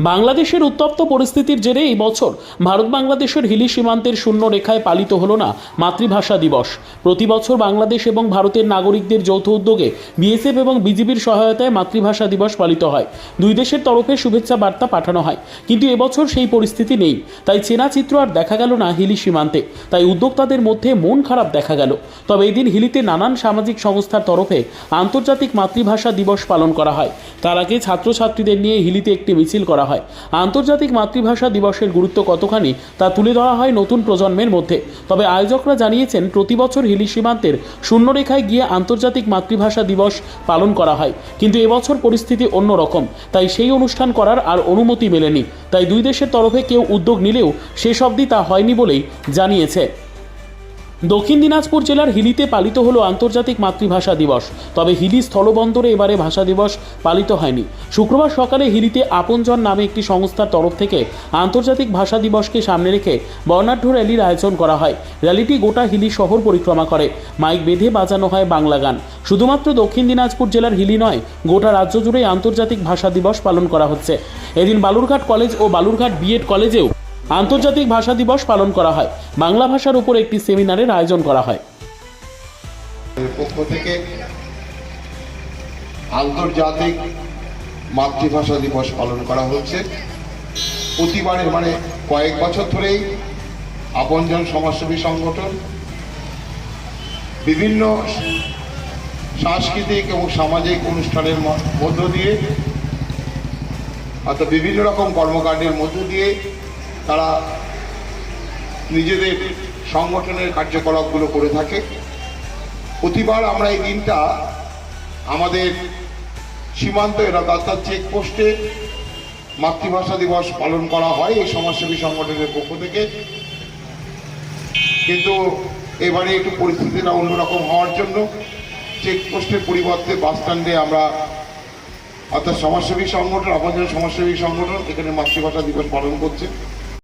বাংলাদেশের উত্তপ্ত পরিস্থিতির জেরে এই বছর ভারত বাংলাদেশের হিলি সীমান্তের শূন্য রেখায় পালিত হলো না মাতৃভাষা দিবস। প্রতি বছর বাংলাদেশ এবং ভারতের নাগরিকদের যৌথ উদ্যোগে বিএসএফ এবং বিজিবির সহায়তায় মাতৃভাষা দিবস পালিত হয়। দুই দেশের তরফে শুভেচ্ছা বার্তা পাঠানো হয়। কিন্তু এবছর সেই পরিস্থিতি নেই। তাই চেনা চিত্র আর দেখা গেল না হিলি সীমান্তে। তাই উদ্যোক্তাদের মধ্যে মন খারাপ দেখা গেল। তবে এই দিন হিলিতে নানান সামাজিক সংস্থার তরফে আন্তর্জাতিক মাতৃভাষা দিবস পালন করা হয়। তার আগে ছাত্রছাত্রীদের নিয়ে হিলিতে একটি মিছিল করা হয়। আন্তর্জাতিক মাতৃভাষা দিবসের গুরুত্ব কতখানি তা তুলে ধরা হয় নতুন প্রজন্মের মধ্যে। তবে আয়োজকরা জানিয়েছেন, প্রতি বছর হিলি সীমান্তের শূন্যরেখায় গিয়ে আন্তর্জাতিক মাতৃভাষা দিবস পালন করা হয়। কিন্তু এবছর পরিস্থিতি অন্যরকম। তাই সেই অনুষ্ঠান করার আর অনুমতি মেলেনি। তাই দুই দেশের তরফে কেউ উদ্যোগ নিলেও শেষ অবধি তা হয়নি বলেই জানিয়েছে। দক্ষিণ দিনাজপুর জেলার হিলিতে পালিত হলো আন্তর্জাতিক মাতৃভাষা দিবস। তবে হিলি স্থলবন্দরে এবারে ভাষা দিবস পালিত হয়নি। শুক্রবার সকালে হিলিতে আপনজন নামে একটি সংস্থার তরফ থেকে আন্তর্জাতিক ভাষা দিবসকে সামনে রেখে বর্ণাঢ্য র্যালির আয়োজন করা হয়। র্যালিটি গোটা হিলি শহর পরিক্রমা করে। মাইক বেঁধে বাজানো হয় বাংলা গান। শুধুমাত্র দক্ষিণ দিনাজপুর জেলার হিলি নয়, গোটা রাজ্য জুড়ে আন্তর্জাতিক ভাষা দিবস পালন করা হচ্ছে। এদিন বালুরঘাট কলেজ ও বালুরঘাট বিএড কলেজেও আন্তর্জাতিক ভাষা দিবস পালন করা হয়। বাংলা ভাষার উপর একটি সেমিনারের আয়োজন করা হয়। পক্ষ থেকে আন্তর্জাতিক মাতৃভাষা দিবস পালন করা হচ্ছে। প্রতিবারের মানে কয়েক বছর ধরেই আপনজন সমাজসেবী সংগঠন, বিভিন্ন সাংস্কৃতিক এবং সামাজিক অনুষ্ঠানের মধ্য দিয়ে, অর্থাৎ বিভিন্ন রকম কর্মকাণ্ডের মধ্য দিয়ে তারা নিজেদের সংগঠনের কার্যকলাপগুলো করে থাকে। প্রতিবার আমরা এই দিনটা আমাদের সীমান্ত এলাকা অর্থাৎ চেকপোস্টে মাতৃভাষা দিবস পালন করা হয় এই সমাজসেবী সংগঠনের পক্ষ থেকে। কিন্তু এবারে একটু পরিস্থিতিটা অন্যরকম হওয়ার জন্য চেকপোস্টের পরিবর্তে বাস স্ট্যান্ডে আমরা অর্থাৎ সমাজসেবী সংগঠন, আমাদের সমাজসেবী সংগঠন এখানে মাতৃভাষা দিবস পালন করছে।